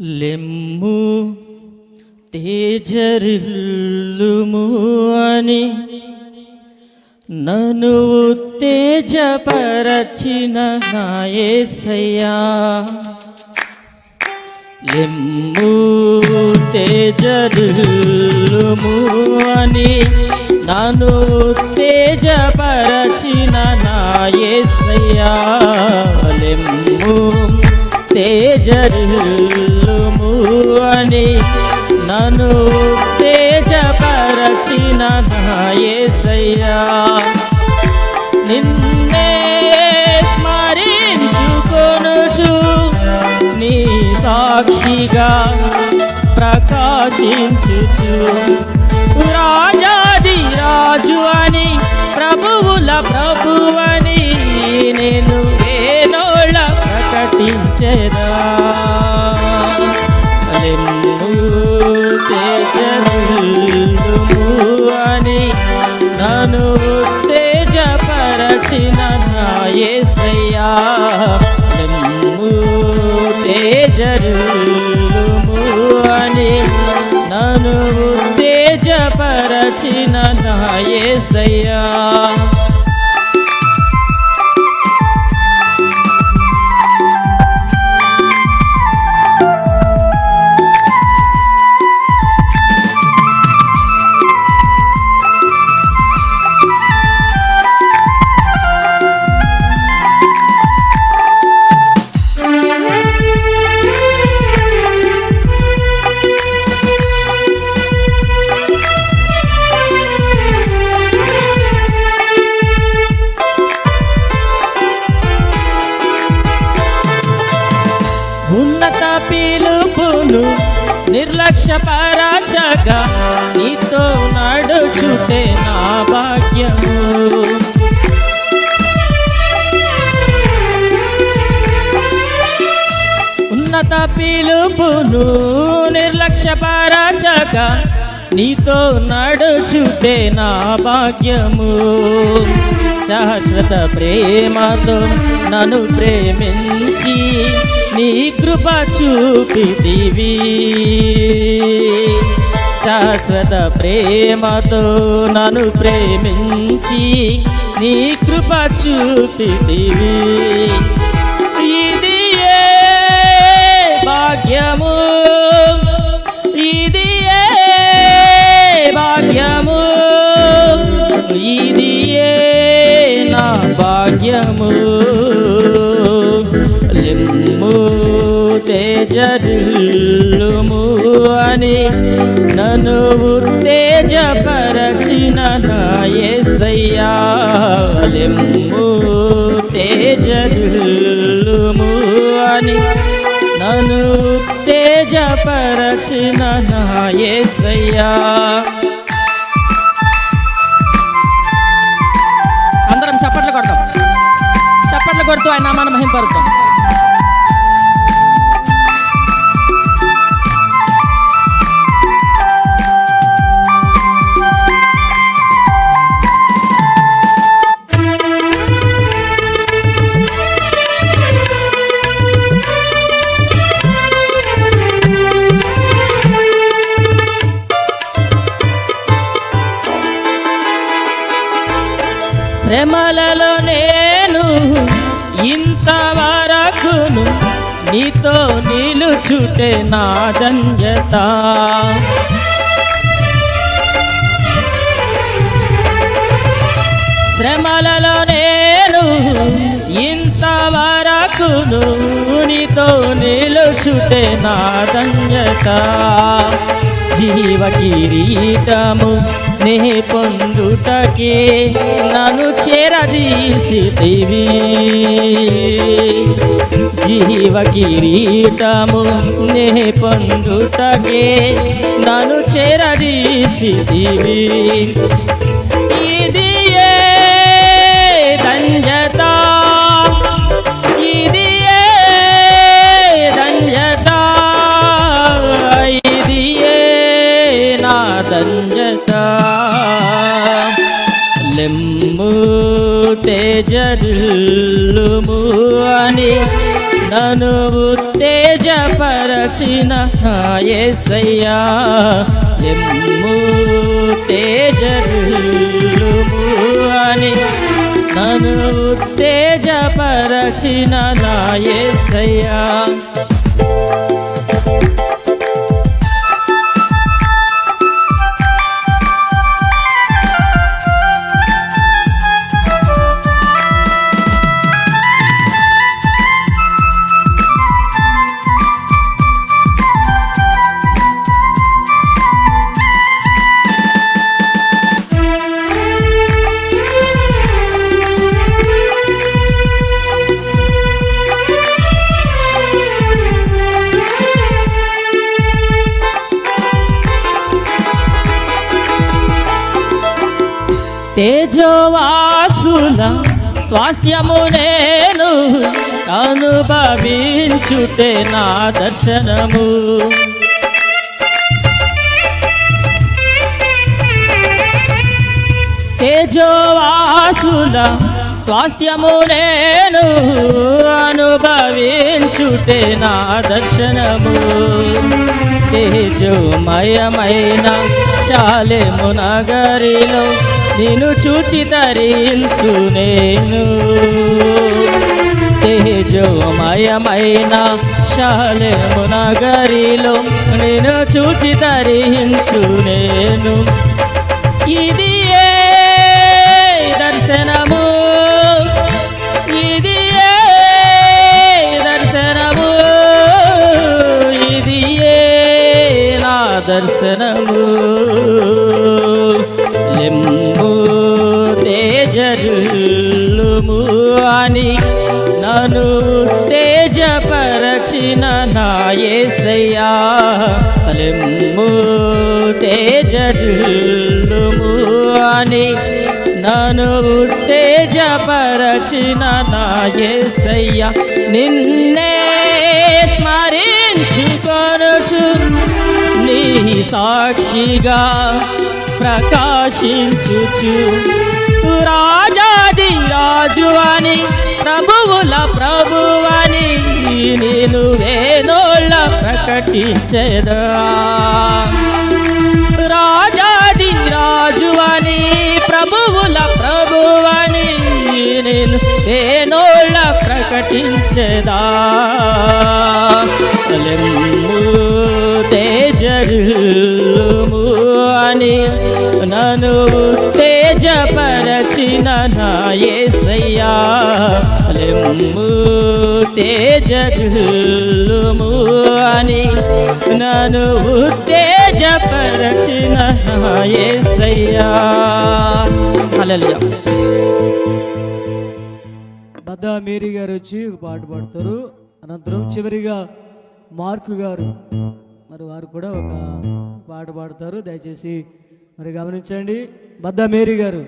లెమ్ము తేజరిల్లుము అని నను ఉత్తేజపరచిన నాయసయ్యా. లెమ్ము తేజరిల్లుము అని నను ఉత్తేజపరచిన నాయసయ్యా. లెమ్ము తేజరిల్లు అని నన్ను తేజపరచిన నాయసయ్యా. నిన్నే స్మరించుకొనుచు నీ సాక్షిగా ప్రకాశించుచు. రాజాది రాజు అని ప్రభువుల ప్రభువని తేజపరచిన నాయసయ్యా అంటే నా భాగ్యము. ఉన్నత పిలుపును నిర్లక్ష్యపరచగా నీతో నడుచుతే నా భాగ్యము. శాశ్వత ప్రేమతో నన్ను ప్రేమించి నీ కృప చూపితివి. శాశ్వత ప్రేమతో నన్ను ప్రేమించి నీ కృప చూపితివి. ఇది భాగ్యము? ఇది భాగ్యము? ఇది నా భాగ్యము? లిమ్ము తేజరు అని నన్ను తేజపరచిన నాయసయ్యా లిమ్ము అని నన్ను ఉత్తేజపరచిన నాయసయ్యా అందరం చప్పట్లు కొడతాం చప్పట్లు కొడుతూ ఆయన నామాన్ని మహింపరుతాం నీతో నిలుచుటే నా దంజత. శ్రమలలో నేను ఇంతవరకును నీతో నిలుచుటే నా దంజత. జీవ కిరీటము నే పొందుటకే నన్ను చేరదీసితివి జీవ కిరీటము నే పొందుటకే నన్ను చేరదీసితివి తేజరులుము అని నన్ను తేజప ఉత్తేజపరచిన నా యేసయ్యా ఎమ్ము తేజరులుము అని నన్ను నా తేజోవాసుల స్వాస్థ్యము నేను అనుభవించుటే నా దర్శనము. తేజోవాసుల స్వాస్థ్యము నేను అనుభవించుటే నా దర్శనము. తేజోమయమైన శాలెము నగరిలో నిన్ను చూచి తరించు నేను. తేజోమయమైన శాలెము నగరిలో నిన్ను చూచి తరించు నను ఉత్తేజపరచిన నా నిన్నే స్మరించుకొనుచు నీ సాక్షిగా ప్రకాశించుచు. రాజాది రాజు అని ప్రభువుల ప్రభువని నేను వేదోళ్ళ ప్రకటించదా రాజాది రాజు అని ప్రభువు ప్రకటించదా? లెమ్ము అని నను తేజపరచిన నా యేసయ్యా లెమ్ము తేజరులుము అని నను తేజపరచిన నాయసయ్యా యేసయ్యా బద్దా మేరీ గారు వచ్చి ఒక పాట పాడతారు. అనంతరం చివరిగా మార్కు గారు మరి వారు కూడా ఒక పాట పాడతారు. దయచేసి మరి గమనించండి. బద్దా మేరీ గారు.